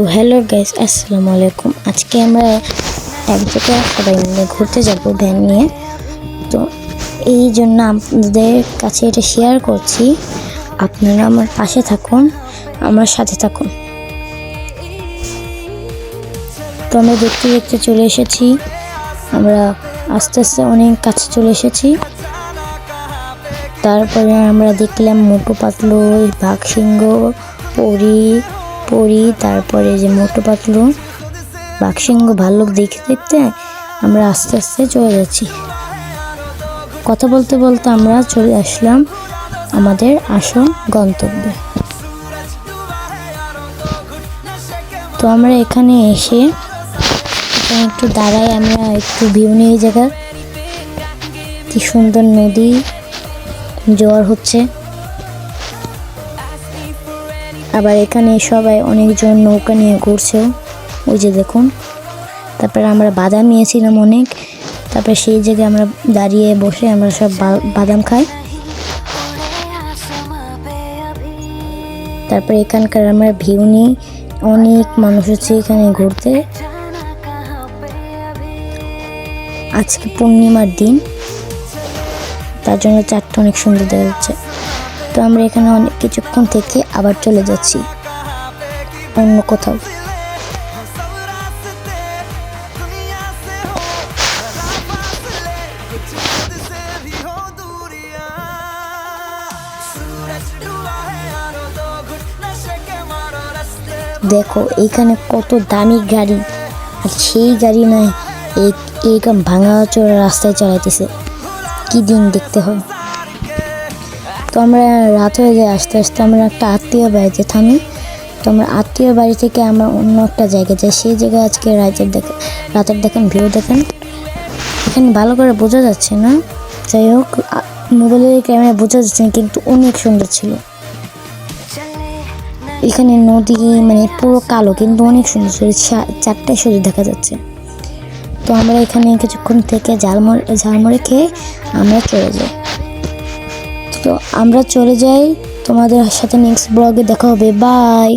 তো hello guys, আসসালামু আলাইকুম। আজকে আমরা এক জায়গায় সবাই মিলে ঘুরতে যাব ভ্যান নিয়ে। তো এই জন্য আপনাদের কাছে এটা শেয়ার করছি। আপনারা আমার পাশে থাকুন, আমার সাথে থাকুন। তো আমরা দেখতে দেখতে চলে এসেছি। আমরা আস্তে আস্তে অনেক কাছে চলে এসেছি। তারপরে আমরা দেখলাম মোটু পাতলু বাঘ সিংহ, পরি পরি তারপরে যে মোটো পাতলু বাঘ সিংহ ভাল্লুক দেখতে দেখতে আমরা আস্তে আস্তে চলে যাচ্ছি। কথা বলতে বলতে আমরা চলে আসলাম আমাদের আসল গন্তব্যে। তো আমরা এখানে এসে একটু দাঁড়াই, আমরা একটু ভিউ নিয়ে এই জায়গা কি সুন্দর নদী, জোয়ার হচ্ছে। আবার এখানে সবাই অনেকজন নৌকা নিয়ে ঘুরছে। ওই যে দেখুন। তারপরে আমরা বাদাম নিয়েছিলাম অনেক। তারপরে সেই জায়গায় আমরা দাঁড়িয়ে বসে আমরা সব বাদাম খাই। তারপরে এখানকার আমরা ভিউ নিই। অনেক মানুষ হচ্ছে এখানে ঘুরতে। আজকে পূর্ণিমার দিন। তার জন্য চারটা অনেক সুন্দর দেখা যাচ্ছে। তো আমরা এখানে অনেক কিছুক্ষণ থেকে আবার চলে যাচ্ছি। অন্য কোথাও। দেখো, এইখানে কত দামি গাড়ি। আর সেই গাড়ি নয় এই এইরকম ভাঙা চোরা রাস্তায় চালাইতেছে। কি দিন দেখতে হয়। আমরা রাত হয়ে যায় আস্তে আস্তে আমরা একটা আত্মীয় বাড়িতে থামি। তো আমরা আত্মীয় বাড়ি থেকে আমরা অন্য একটা জায়গায় যাই। সেই জায়গায় আজকে রাতের দেখেন রাতের দেখেন ভিউ দেখেন। এখানে ভালো করে বোঝা যাচ্ছে না। যাই হোক মোবাইলের ক্যামেরা বোঝা যাচ্ছে না, কিন্তু অনেক সুন্দর ছিল। এখানে নদী মানে পুরো কালো, কিন্তু অনেক সুন্দর ছিল। চারটে সূর্য দেখা যাচ্ছে। তো আমরা এখানে কিছুক্ষণ থেকে ঝালমুড়ি ঝালমুড়ি খেয়ে আমরা চলে যাই। তো আমরা চলে যাই তোমাদের সাথে নেক্সট ব্লগে দেখা হবে। বাই